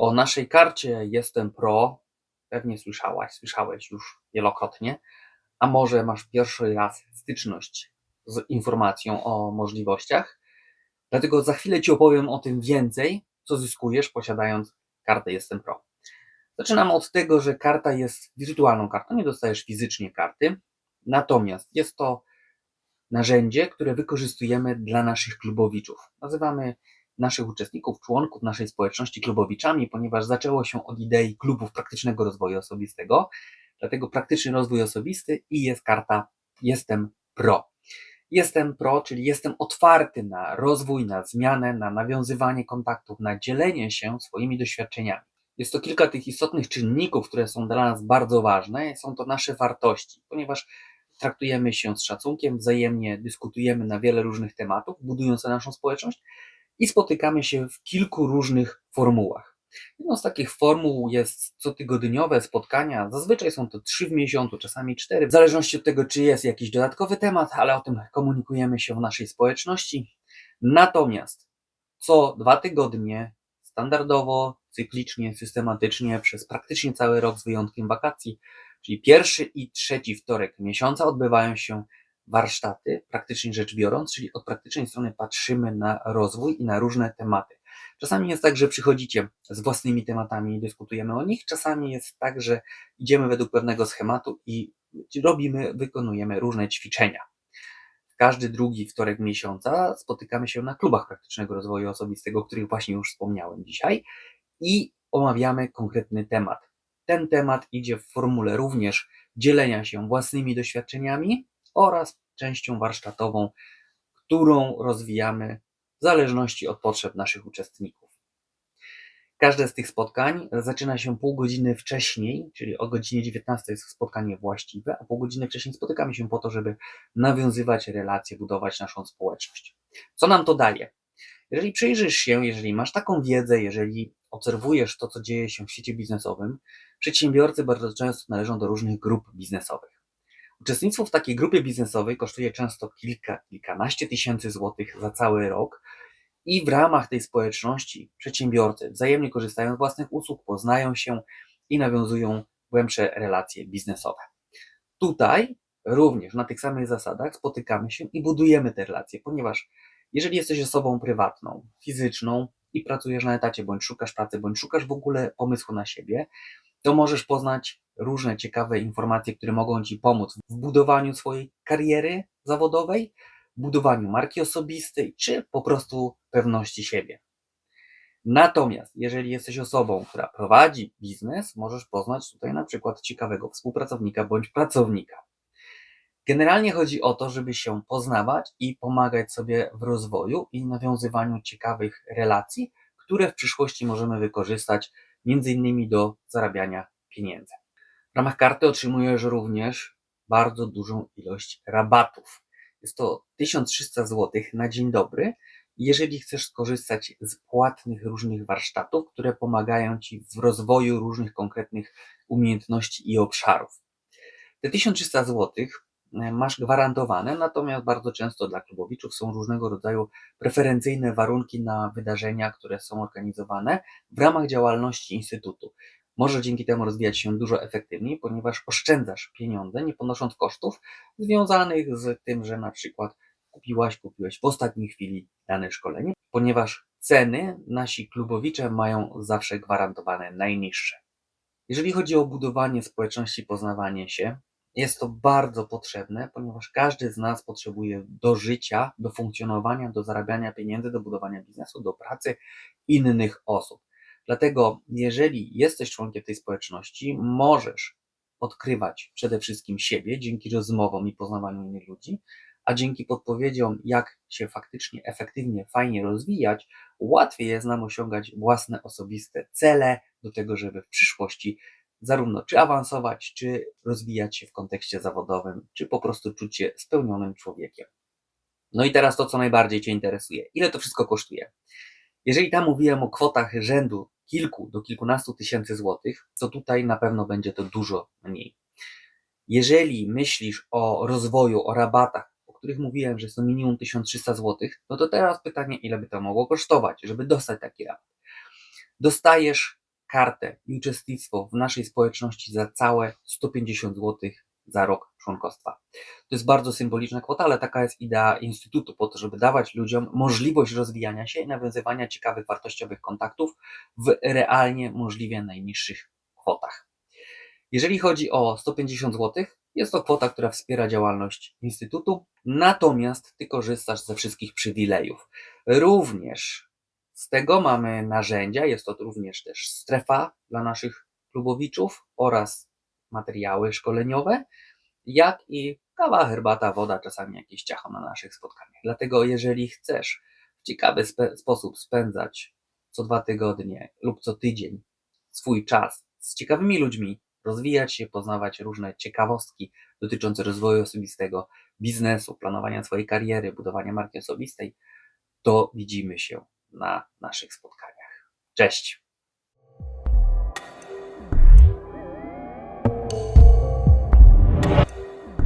O naszej karcie Jestem Pro pewnie słyszałaś, słyszałeś już wielokrotnie, a może masz pierwszy raz styczność z informacją o możliwościach. Dlatego za chwilę Ci opowiem o tym więcej, co zyskujesz posiadając kartę Jestem Pro. Zaczynamy od tego, że karta jest wirtualną kartą, nie dostajesz fizycznie karty, natomiast jest to narzędzie, które wykorzystujemy dla naszych klubowiczów. Nazywamy naszych uczestników, członków naszej społeczności klubowiczami, ponieważ zaczęło się od idei klubów praktycznego rozwoju osobistego. Dlatego praktyczny rozwój osobisty i jest karta Jestem Pro. Jestem pro, czyli jestem otwarty na rozwój, na zmianę, na nawiązywanie kontaktów, na dzielenie się swoimi doświadczeniami. Jest to kilka tych istotnych czynników, które są dla nas bardzo ważne. Są to nasze wartości, ponieważ traktujemy się z szacunkiem, wzajemnie dyskutujemy na wiele różnych tematów, budując naszą społeczność i spotykamy się w kilku różnych formułach. Jedną z takich formuł jest cotygodniowe spotkania. Zazwyczaj są to trzy w miesiącu, czasami cztery, w zależności od tego, czy jest jakiś dodatkowy temat, ale o tym komunikujemy się w naszej społeczności. Natomiast co dwa tygodnie, standardowo, cyklicznie, systematycznie, przez praktycznie cały rok z wyjątkiem wakacji, czyli pierwszy i trzeci wtorek miesiąca odbywają się warsztaty, praktycznie rzecz biorąc, czyli od praktycznej strony patrzymy na rozwój i na różne tematy. Czasami jest tak, że przychodzicie z własnymi tematami i dyskutujemy o nich, czasami jest tak, że idziemy według pewnego schematu i robimy, wykonujemy różne ćwiczenia. Każdy drugi wtorek miesiąca spotykamy się na klubach praktycznego rozwoju osobistego, o których właśnie już wspomniałem dzisiaj i omawiamy konkretny temat. Ten temat idzie w formule również dzielenia się własnymi doświadczeniami oraz częścią warsztatową, którą rozwijamy w zależności od potrzeb naszych uczestników. Każde z tych spotkań zaczyna się pół godziny wcześniej, czyli o godzinie 19 jest spotkanie właściwe, a pół godziny wcześniej spotykamy się po to, żeby nawiązywać relacje, budować naszą społeczność. Co nam to daje? Jeżeli przyjrzysz się, jeżeli masz taką wiedzę, jeżeli obserwujesz to, co dzieje się w świecie biznesowym, przedsiębiorcy bardzo często należą do różnych grup biznesowych. Uczestnictwo w takiej grupie biznesowej kosztuje często kilka, kilkanaście tysięcy złotych za cały rok i w ramach tej społeczności przedsiębiorcy wzajemnie korzystają z własnych usług, poznają się i nawiązują głębsze relacje biznesowe. Tutaj również na tych samych zasadach spotykamy się i budujemy te relacje, ponieważ jeżeli jesteś osobą prywatną, fizyczną i pracujesz na etacie, bądź szukasz pracy, bądź szukasz w ogóle pomysłu na siebie, to możesz poznać różne ciekawe informacje, które mogą Ci pomóc w budowaniu swojej kariery zawodowej, budowaniu marki osobistej, czy po prostu pewności siebie. Natomiast, jeżeli jesteś osobą, która prowadzi biznes, możesz poznać tutaj na przykład ciekawego współpracownika bądź pracownika. Generalnie chodzi o to, żeby się poznawać i pomagać sobie w rozwoju i nawiązywaniu ciekawych relacji, które w przyszłości możemy wykorzystać między innymi do zarabiania pieniędzy. Ramach karty otrzymujesz również bardzo dużą ilość rabatów. Jest to 1300 zł na dzień dobry, jeżeli chcesz skorzystać z płatnych różnych warsztatów, które pomagają Ci w rozwoju różnych konkretnych umiejętności i obszarów. Te 1300 zł e, masz gwarantowane, natomiast bardzo często dla klubowiczów są różnego rodzaju preferencyjne warunki na wydarzenia, które są organizowane w ramach działalności Instytutu. Może dzięki temu rozwijać się dużo efektywniej, ponieważ oszczędzasz pieniądze, nie ponosząc kosztów związanych z tym, że na przykład kupiłaś, kupiłeś w ostatniej chwili dane szkolenie, ponieważ ceny nasi klubowicze mają zawsze gwarantowane najniższe. Jeżeli chodzi o budowanie społeczności, poznawanie się, jest to bardzo potrzebne, ponieważ każdy z nas potrzebuje do życia, do funkcjonowania, do zarabiania pieniędzy, do budowania biznesu, do pracy innych osób. Dlatego, jeżeli jesteś członkiem tej społeczności, możesz odkrywać przede wszystkim siebie dzięki rozmowom i poznawaniu innych ludzi, a dzięki podpowiedziom, jak się faktycznie, efektywnie, fajnie rozwijać, łatwiej jest nam osiągać własne osobiste cele do tego, żeby w przyszłości zarówno czy awansować, czy rozwijać się w kontekście zawodowym, czy po prostu czuć się spełnionym człowiekiem. No i teraz to, co najbardziej Cię interesuje. Ile to wszystko kosztuje? Jeżeli tam mówiłem o kwotach rzędu kilku do kilkunastu tysięcy złotych, to tutaj na pewno będzie to dużo mniej. Jeżeli myślisz o rozwoju, o rabatach, o których mówiłem, że to minimum 1300 złotych, no to teraz pytanie, ile by to mogło kosztować, żeby dostać taki rabat. Dostajesz kartę i uczestnictwo w naszej społeczności za całe 150 zł za rok członkostwa. To jest bardzo symboliczna kwota, ale taka jest idea Instytutu, po to, żeby dawać ludziom możliwość rozwijania się i nawiązywania ciekawych, wartościowych kontaktów w realnie możliwie najniższych kwotach. Jeżeli chodzi o 150 zł, jest to kwota, która wspiera działalność Instytutu, natomiast Ty korzystasz ze wszystkich przywilejów. Również z tego mamy narzędzia, jest to również też strefa dla naszych klubowiczów oraz materiały szkoleniowe, jak i kawa, herbata, woda, czasami jakieś ciacho na naszych spotkaniach. Dlatego jeżeli chcesz w ciekawy spe- sposób spędzać co dwa tygodnie lub co tydzień swój czas z ciekawymi ludźmi, rozwijać się, poznawać różne ciekawostki dotyczące rozwoju osobistego, biznesu, planowania swojej kariery, budowania marki osobistej, to widzimy się na naszych spotkaniach. Cześć!